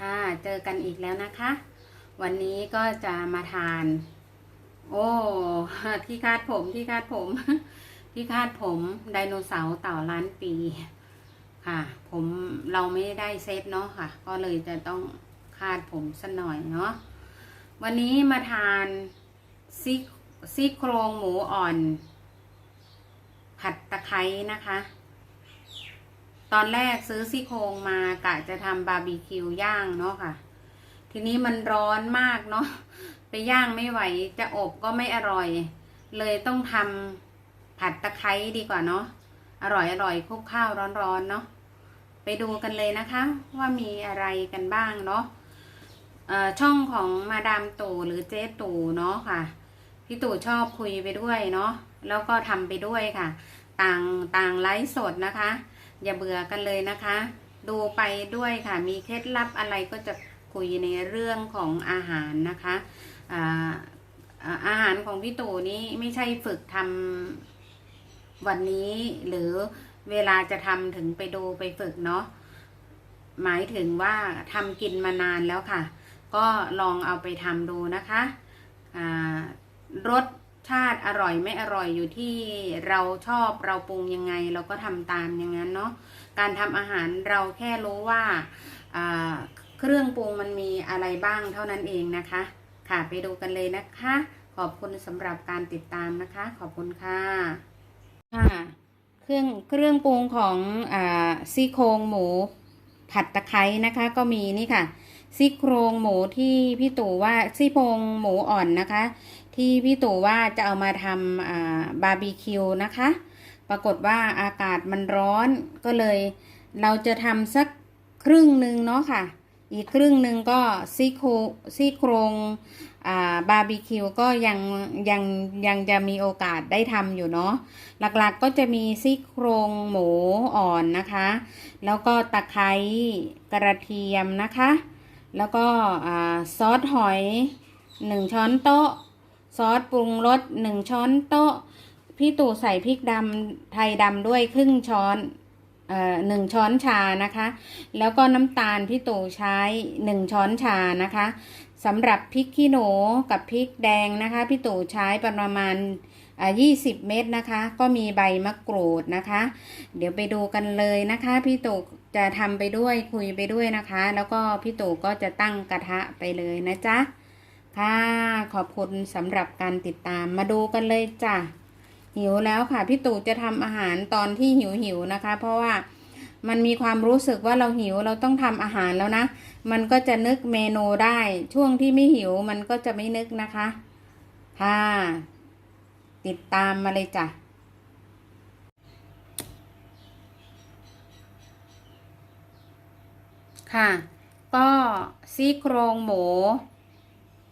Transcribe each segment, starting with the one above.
ค่ะ เจอกันอีกแล้วนะคะ วันนี้ก็จะมาทาน โอ้ที่คาดผมที่คาดผมที่คาดผมไดโนเสาร์เต่าล้านปี ค่ะ ผมเราไม่ได้เซตเนาะค่ะ ก็เลยจะต้องคาดผมสักหน่อยเนาะวันนี้มาทานซี่ซี่โครงหมูอ่อน ผัดตะไคร้นะคะ ตอนแรกซื้อซี่โครงมากะจะทำบาร์บีคิวย่างเนาะค่ะ ทีนี้มันร้อนมากเนาะไปย่างไม่ไหวจะอบก็ไม่อร่อย เลยต้องทำผัดตะไคร้ดีกว่าเนาะอร่อยอร่อยคลุกข้าวร้อนๆเนาะไปดูกันเลยนะคะ ว่ามีอะไรกันบ้างเนาะช่องของมาดามตู่หรือเจ๊ตู่เนาะค่ะพี่ตู่ชอบคุยไปด้วยเนาะแล้วก็ทำไปด้วยค่ะ ต่างต่างไลฟ์สดนะคะ อย่าเบื่อกันเลยนะคะ ดูไปด้วยค่ะ มีเคล็ดลับอะไรก็จะคุยในเรื่องของอาหารนะคะอ่าอาหารของพี่ตู่นี้ไม่ใช่ฝึกทำวันนี้หรือเวลาจะทำถึงไปดูไปฝึกเนาะหมายถึงว่าทำกินมานานแล้วค่ะ ก็ลองเอาไปทำดูนะคะรส ชาติอร่อยไม่อร่อยอยู่ที่เราชอบเราปรุงยังไง เราก็ทำตามอย่างนั้นเนาะการทำอาหารเราแค่รู้ว่าเครื่องปรุงมันมีอะไรบ้างเท่านั้นเองนะคะ ค่ะไปดูกันเลยนะคะ ขอบคุณสำหรับการติดตามนะคะ ขอบคุณค่ะค่ะเครื่องเครื่องปรุงของอซี่โครงหมูผัดตะไคร้นะคะ ก็มีนี่ค่ะ ซี่โครงหมูที่พี่ตู่ว่าซี่โครงหมูอ่อนนะคะ ที่พี่ตู่ว่าจะเอามาทำบาร์บีคิวนะคะ ปรากฏว่าอากาศมันร้อนก็เลย เราจะทำสักครึ่งหนึ่งเนาะค่ะ อีกครึ่งหนึ่งก็ซี่โครงซี่โครงบาร์บีคิวก็ยังยังยังจะมีโอกาสได้ทำอยู่เนาะหลักๆก็จะมีซี่โครงหมูอ่อนนะคะ แล้วก็ตะไคร้กระเทียมนะคะ แล้วก็ซอสหอยหนึ่งช้อนโต๊ะ ซอสปรุงรสหนึ่งช้อนโต๊ะ พี่ตู่ใส่พริกดำไทยดำด้วยครึ่งช้อนหนึ่งช้อนชานะคะ แล้วก็น้ำตาลพี่ตู่ใช้หนึ่งช้อนชานะคะสำหรับพริกขี้หนูกับพริกแดงนะคะพี่ตู่ใช้ประมาณอ่า20เม็ดนะคะ ก็มีใบมะกรูดนะคะ เดี๋ยวไปดูกันเลยนะคะ พี่ตู่ จะทำไปด้วยคุยไปด้วยนะคะ แล้วก็พี่ตู่ก็จะตั้งกระทะไปเลยนะจ๊ะค่ะขอบคุณสำหรับการติดตามมาดูกันเลยจ้ะหิวแล้วค่ะพี่ตู่จะทำอาหารตอนที่หิวหิวนะคะ เพราะว่ามันมีความรู้สึกว่าเราหิวเราต้องทำอาหารแล้วนะ มันก็จะนึกเมนูได้ช่วงที่ไม่หิวมันก็จะไม่นึกนะคะค่ะติดตามมาเลยจ้ะ ค่ะ ก็ซี่โครงหมู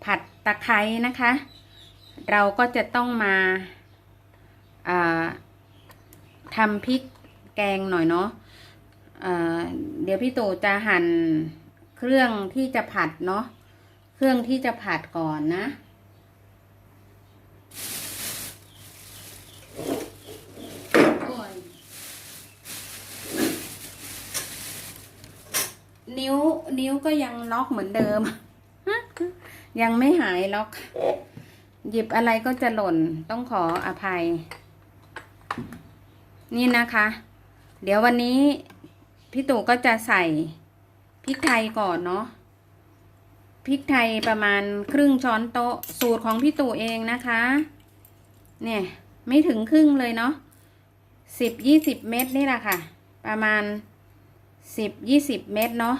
ผัดตะไคร้นะคะ เราก็จะต้องมาาทำพริกแกงหน่อยเนาะอ่าเดี๋ยวพี่ตู่จะหั่นเครื่องที่จะผัดเนาะ เครื่องที่จะผัดก่อนนะ โอ้ย นิ้ว นิ้วก็ยังล็อกเหมือนเดิม ยังไม่หายล็อก หยิบอะไรก็จะหล่นต้องขออภัย นี่นะคะ เดี๋ยววันนี้พี่ตู่ก็จะใส่พริกไทยก่อนเนาะพริกไทยประมาณครึ่งช้อนโต๊ะสูตรของพี่ตู่เองนะคะ เนี่ย ไม่ถึงครึ่งเลยเนาะสิบยี่สิบเม็ดนี่แหละค่ะ ประมาณ สิบยี่สิบเม็ดเนาะ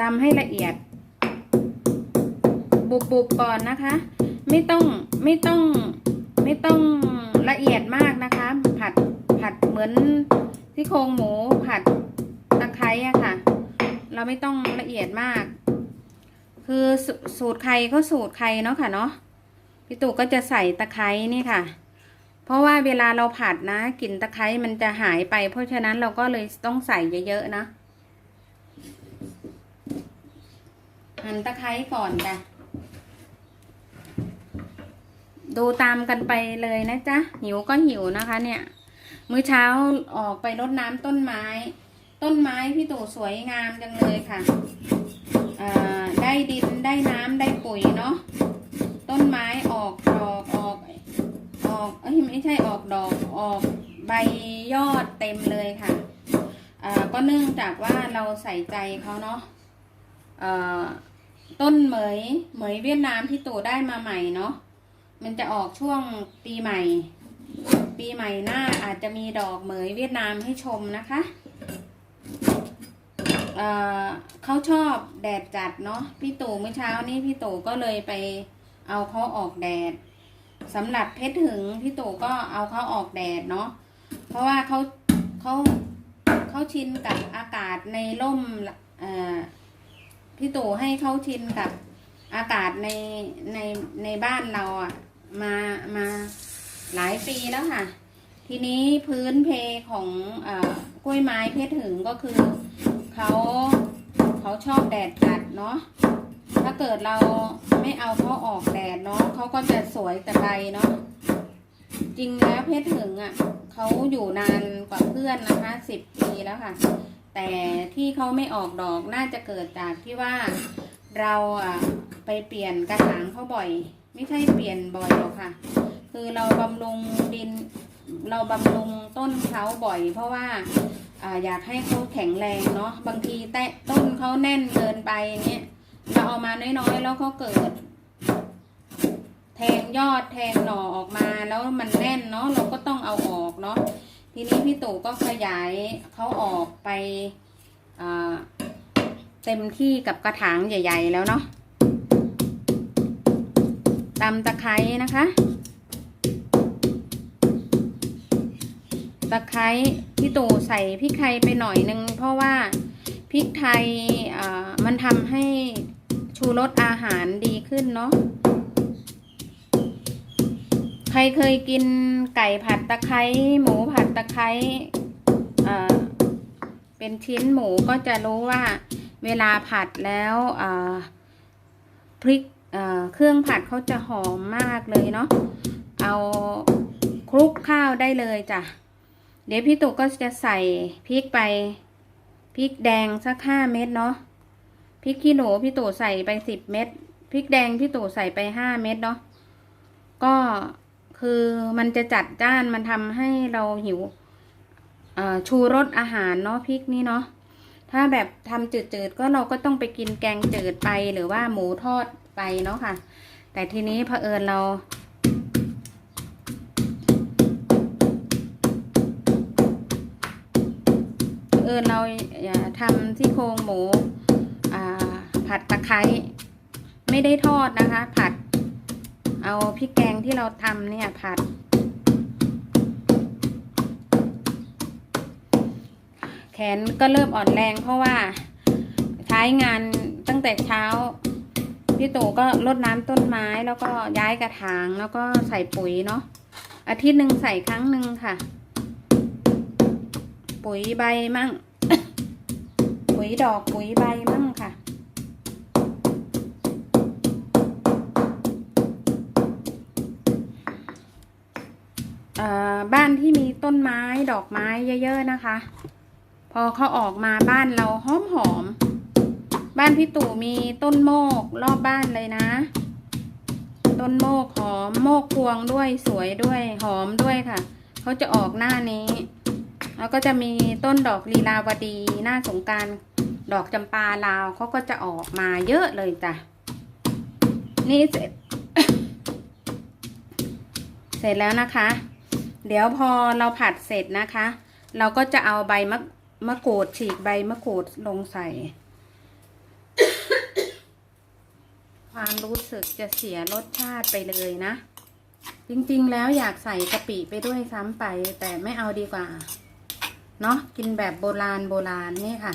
ตำให้ละเอียด บุบๆก่อนนะคะ ไม่ต้องไม่ต้องไม่ต้องละเอียดมากนะคะ ผัดผัดเหมือนที่โครงหมูผัดตะไคร้อะค่ะ เราไม่ต้องละเอียดมาก คือสสูตรใครก็สูตรใครเนาะค่ะเนาะพี่ตู่ก็จะใส่ตะไคร้นี่ค่ะ เพราะว่าเวลาเราผัดนะกลิ่นตะไคร้มันจะหายไป เพราะฉะนั้นเราก็เลยต้องใส่เยอะๆนะหั่นตะไคร้ก่อนจ้ะดูตามกันไปเลยนะจ๊ะหิวก็หิวนะคะ เนี่ย มื้อเช้าออกไปรดน้ำต้นไม้ ต้นไม้พี่ตู่สวยงามจังเลยค่ะได้ดินได้น้ำได้ปุ๋ยเนาะต้นไม้ออกดอกออก ออกเอ้ยไม่ใช่ออกดอกออกใบยอดเต็มเลยค่ะอ่าก็เนื่องจากว่าเราใส่ใจเขาเนาะอ่าต้นเหมยเหมยเวียดนามพี่ตู่ได้มาใหม่เนาะมันจะออกช่วงปีใหม่ ปีใหม่หน้าอาจจะมีดอกเหมยเวียดนามให้ชมนะคะเอ่อเขาชอบแดดจัดเนาะพี่ตู่เมื่อเช้านี้พี่ตู่ก็เลยไปเอาเขาออกแดด สำหรับเพชรถึงพี่ตู่ก็เอาเขาออกแดดเนาะเพราะว่าเขาเขาเขาชินกับอากาศในร่มพี่ตู่ให้เขาชินกับอากาศในในในบ้านเราอะมามาหลายปีแล้วค่ะ ทีนี้พื้นเพของอกล้วยไม้เพชรหึงก็คือเขาเขาชอบแดดจัดเนาะ ถ้าเกิดเราไม่เอาเขาออกแดดเนาะเขาก็จะสวยแต่ใบเนาะจริงแล้วเพชรหึงอะ่ะเขาอยู่นานกว่าเพื่อนนะคะสิบปีแล้วค่ะ แต่ที่เขาไม่ออกดอกน่าจะเกิดจากที่ว่าเราอะไปเปลี่ยนกระถางเขาบ่อย ไม่ใช่เปลี่ยนบ่อยหรอกค่ะ คือเราบำรุงดิน เราบำรุงต้นเขาบ่อย เพราะว่าออยากให้เขาแข็งแรงเนาะบางทีแตะต้นเขาแน่นเกินไปเนี่ย เราเอามาน้อยๆแล้วเขาเกิด แทงยอดแทงหน่อออกมาแล้วมันแน่นเนาะเราก็ต้องเอาออกเนาะทีนี้พี่ตู่ก็ขยายเขาออกไปเต็มที่กับกระถางใหญ่ ๆ แล้วเนาะตำตะไคร้นะคะ ตะไคร้พี่ตู่ใส่พริกไทยไปหน่อยนึงเพราะว่า ริกไทยมันทำให้ชูรสอาหารดีขึ้นเนาะใครเคยกินไก่ผัดตะไคร้หมูผัดตะไคร้เป็นชิ้นหมูก็จะรู้ว่าเวลาผัดแล้วพริกเครื่องผัดเขาจะหอมมากเลยเนาะเอาคลุกข้าวได้เลยจ้ะเดี๋ยวพี่ตู่ก็จะใส่พริกไป พริกแดงสักห้าเม็ดเนาะพริกขี้หนูพี่ตู่ใส่ไปสิบเม็ดพริกแดงพี่ตู่ใส่ไปห้าเม็ดเนาะก็คือมันจะจัดจ้านมันทำให้เราหิวชูรสอาหารเนาะพริกนี้เนาะถ้าแบบทำจืดๆก็เราก็ต้องไปกินแกงจืดไปหรือว่าหมูทอดไปเนาะค่ะ แต่ทีนี้เผอิญเรา ออเราอย่าทำที่โครงหมูผัดตะไคร้ไม่ได้ทอดนะคะ ผัด เอาพริกแกงที่เราทำเนี่ยผัด แขนก็เริ่มอ่อนแรงเพราะว่าใช้งานตั้งแต่เช้า พี่ตู่ก็รดน้ำต้นไม้แล้วก็ย้ายกระถางแล้วก็ใส่ปุ๋ยเนาะอาทิตย์หนึ่งใส่ครั้งหนึ่งค่ะ ปุ๋ยใบมั่ง ปุ๋ยดอกปุ๋ยใบมั่งค่ะเอ่อบ้านที่มีต้นไม้ดอกไม้เยอะ ๆ นะคะ พอเขาออกมาบ้านเราหอมหอม บ้านพี่ตู่มีต้นโมกรอบบ้านเลยนะ ต้นโมกหอมโมกพวงด้วยสวยด้วยหอมด้วยค่ะ เขาจะออกหน้านี้ แล้วก็จะมีต้นดอกลีลาวดีหน้าสงการดอกจำปาลาวเขาก็จะออกมาเยอะเลยจ้ะ นี่เสร็จ เสร็จแล้วนะคะ เดี๋ยวพอเราผัดเสร็จนะคะ เราก็จะเอาใบมะมะกรูดฉีกใบมะกรูดลงใส่ ความรู้สึกจะเสียรสชาติไปเลยนะ จริงๆแล้วอยากใส่กะปิไปด้วยซ้ำไป แต่ไม่เอาดีกว่า เนาะกินแบบโบราณโบราณนี่ค่ะ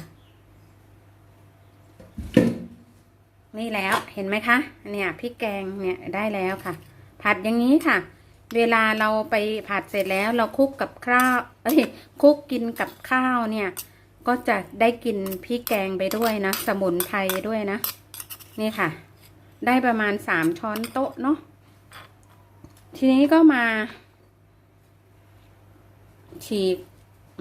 นี่แล้วเห็นไหมคะ เนี่ยพริกแกงเนี่ยได้แล้วค่ะ ผัดอย่างนี้ค่ะ เวลาเราไปผัดเสร็จแล้วเราคลุกกับข้าวเอ้ยคลุกกินกับข้าวเนี่ย ก็จะได้กินพริกแกงไปด้วยนะ สมุนไพรด้วยนะ นี่ค่ะ ได้ประมาณสามช้อนโต๊ะเนาะทีนี้ก็มาฉีก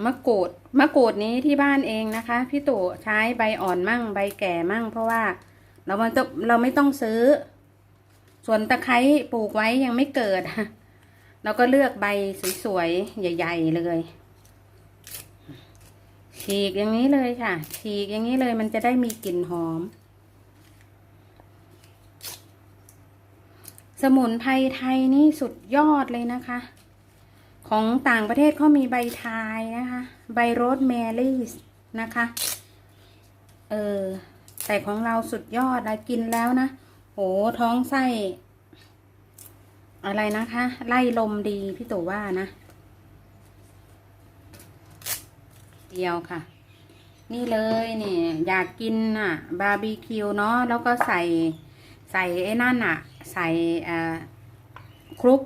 มะกรูดมะกรูดนี้ที่บ้านเองนะคะ พี่ตู่ใช้ใบอ่อนมั่งใบแก่มั่ง เพราะว่าเรามันต้องเราไม่ต้องซื้อ ส่วนตะไคร้ปลูกไว้ยังไม่เกิด เราก็เลือกใบสวยๆ ใหญ่ ๆ เลย ฉีกอย่างนี้เลยค่ะ ฉีกอย่างนี้เลยมันจะได้มีกลิ่นหอม สมุนไพรไทยนี่สุดยอดเลยนะคะ ของต่างประเทศเขามีใบทายนะคะ ใบโรสแมรี่นะคะ เออ แต่ของเราสุดยอดนะกินแล้วนะโหท้องไส้ อะไรนะคะ ไล่ลมดีพี่ตู่ว่านะ เดียวค่ะ นี่เลยนี่อยากกินอะ บาร์บีคิวเนาะแล้วก็ใส่ใส่ไอ้นั่นอะ ใส่อ่าคลุก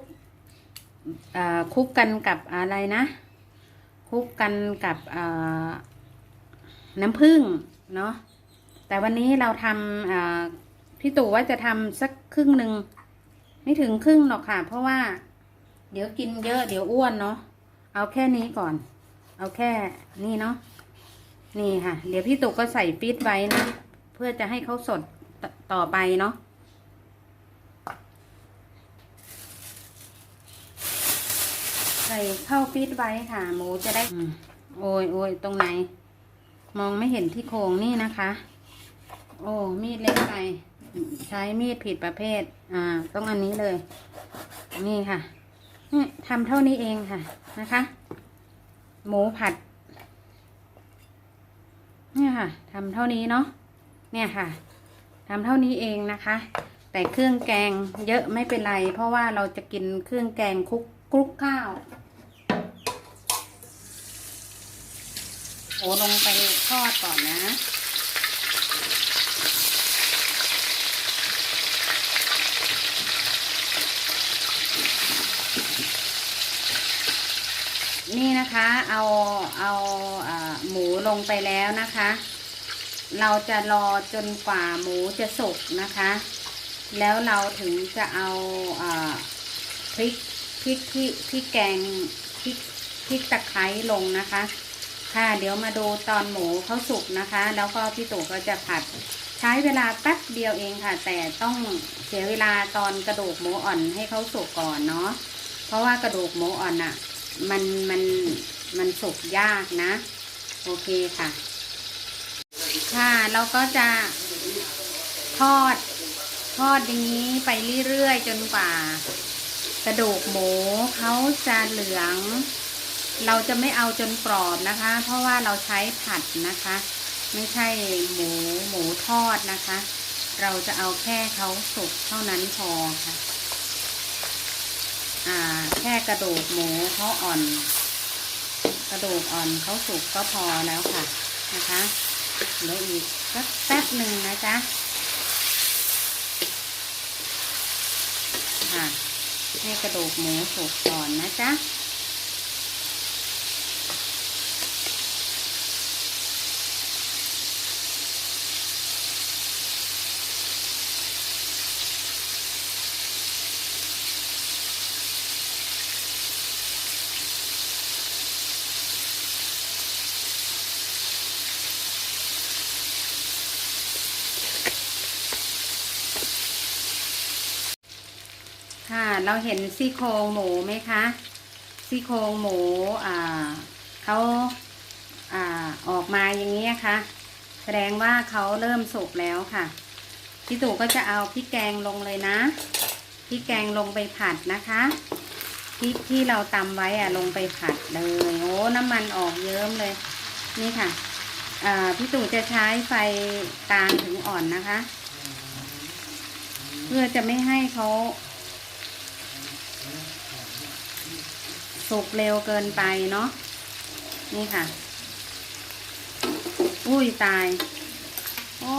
คุกกันกับอะไรนะคุกกันกับน้ำผึ้งเนาะแต่วันนี้เราทำพี่ตู่ว่าจะทำสักครึ่งหนึ่งไม่ถึงครึ่งหรอกค่ะ เพราะว่า เดี๋ยวกินเยอะเดี๋ยวอ้วนเนาะเอาแค่นี้ก่อน เอาแค่นี่เนาะนี่ค่ะ เดี๋ยวพี่ตุกก็ใส่ฟีดไว้นะ เพื่อจะให้เขาสดต่อไปเนาะ ส่เข้าฟีดไว้ค่ะ หมูจะได้อมโอ้ยโอ้ยตรงไหน มองไม่เห็นที่โครงนี่นะคะ โอ้มีดเล็กไป ใช้มีดผิดประเภท อ่า ต้องอันนี้เลย นี่ค่ะนี่ทำเท่านี้เองค่ะนะคะ หมูผัด เนี่ยค่ะทำเท่านี้เนาะเนี่ยค่ะทำเท่านี้เองนะคะ แต่เครื่องแกงเยอะไม่เป็นไร เพราะว่าเราจะกินเครื่องแกงคลุกคลุกข้าว โอลงไปทอดก่อนนะนี่นะคะเอาเอาอหมูลงไปแล้วนะคะ เราจะรอจนกว่าหมูจะสุกนะคะ แล้วเราถึงจะเอาอาพริกพริกที่พริกแกงพริกพริกตะไคร้ลงนะคะ ค่ะ เดี๋ยวมาดูตอนหมูเขาสุกนะคะ แล้วก็พี่ตู่ก็จะผัด ใช้เวลาแป๊บเดียวเองค่ะ แต่ต้องเสียเวลาตอนกระดูกหมูอ่อนให้เขาสุกก่อนเนาะเพราะว่ากระดูกหมูอ่อนอะมันมันมันสุกยากนะ โอเคค่ะ ค่ะเราก็จะทอดทอดอย่างนี้ไปเรื่อยๆจนกว่า กระดูกหมูเขาจะเหลือง เราจะไม่เอาจนกรอบนะคะ เพราะว่าเราใช้ผัดนะคะ ไม่ใช่หมูหมูทอดนะคะ เราจะเอาแค่เขาสุกเท่านั้นพอค่ะ อ่า แค่กระดูกหมูเขาอ่อน กระดูกอ่อนเขาสุกก็พอแล้วค่ะนะคะเหลืออีกสักแป๊บหนึ่งนะจ๊ะค่ะให้กระดูกหมูสุกก่อนนะจ๊ะ เราเห็นซี่โครงหมูไหมคะซี่โครงหมูอ่าเขาอ่าออกมาอย่างนี้ค่ะ แสดงว่าเขาเริ่มสุกแล้วค่ะพี่ตู่ก็จะเอาพริกแกงลงเลยนะพริกแกงลงไปผัดนะคะพริกที่เราตำไว้อะลงไปผัดเลยโอ้น้ำมันออกเยิ้มเลย นี่ค่ะอ่าพี่ตู่จะใช้ไฟกลางถึงอ่อนนะคะ เพื่อจะไม่ให้เขา สุกเร็วเกินไปเนาะนี่ค่ะ อุ้ยตาย โอ้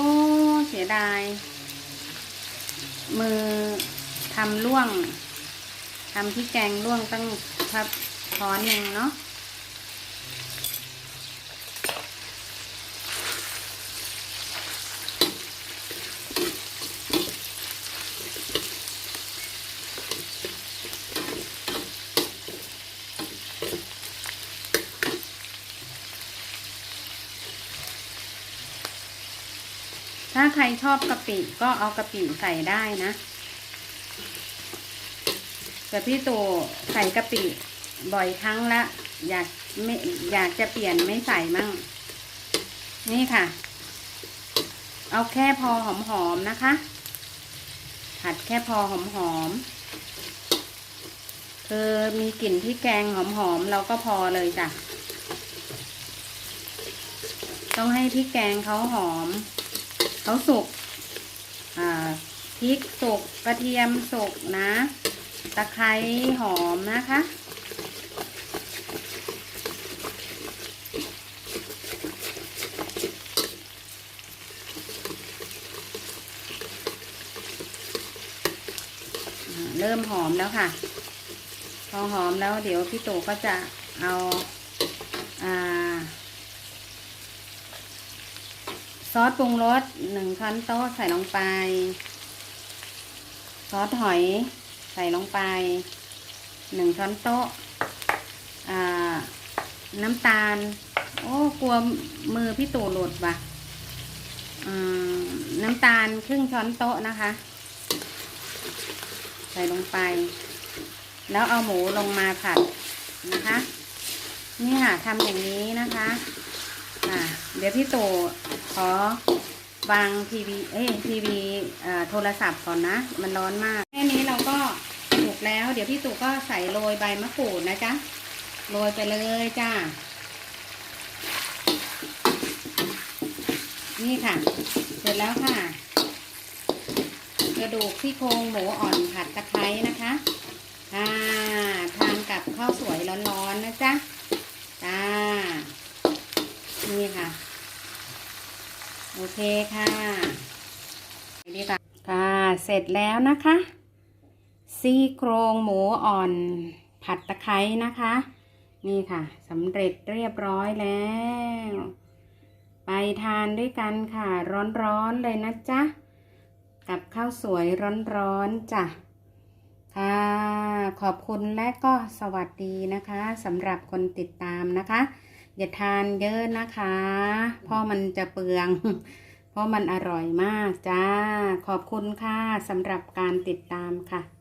เสียดาย มือทำล่วงทำที่แกงล่วงตั้งทับช้อนหนึ่งเนาะาใครชอบกะปิก็เอากะปิใส่ได้นะแต่พี่ตู่ใส่กะปิบ่อยครั้งละ อยากไม่อยากจะเปลี่ยนไม่ใส่มั่ง นี่ค่ะ เอาแค่พอหอมๆนะคะ ผัดแค่พอหอมๆคือมีกลิ่นที่แกงหอมๆเราก็พอเลยจ้ะ ต้องให้พริกแกงเขาหอม เขาสุกพริกสุกกระเทียมสุกนะ ตะไคร้หอมนะคะเริ่มหอมแล้วค่ะ พอหอมแล้วเดี๋ยวพี่ตู่ก็จะเอาอ่า ซอสปรุงรสหนึ่งช้อนโต๊ะใส่ลงไป ซอสหอยใส่ลงไปหนึ่งช้อนโต๊ะอ่าน้ำตาล โอ้กลัวมือพี่ตู่หลุดว่ะอืมน้ำตาลครึ่งช้อนโต๊ะนะคะ ใส่ลงไป แล้วเอาหมูลงมาผัดนะคะ นี่ค่ะทำอย่างนี้นะคะ อ่าเดี๋ยวพี่ตู่ขอวางทีวีเอ้ยทีวีโทรศัพท์ก่อนนะ มันร้อนมาก แค่นี้เราก็สุกแล้ว เดี๋ยวพี่ตู่ก็ใส่โรยใบมะกรูดนะจ๊ะ โรยไปเลยจ้า นี่ค่ะ เสร็จแล้วค่ะ กระดูกที่โครงหมูอ่อนผัดตะไคร้นะคะอ่าทานกับข้าวสวยร้อนๆนะจ๊ะ จ้า นี่ค่ะ โอเคค่ะดีค่ะค่ะ เสร็จแล้วนะคะ ซี่โครงหมูอ่อนผัดตะไคร้นะคะ นี่ค่ะสำเร็จเรียบร้อยแล้ว ไปทานด้วยกันค่ะ ร้อนๆเลยนะจ๊ะ กับข้าวสวยร้อนๆจ้ะค่ะขอบคุณและก็สวัสดีนะคะสำหรับคนติดตามนะคะ อย่าทานเยอะนะคะ เพราะมันจะเปลือง เพราะมันอร่อยมากจ้า ขอบคุณค่ะสำหรับการติดตามค่ะ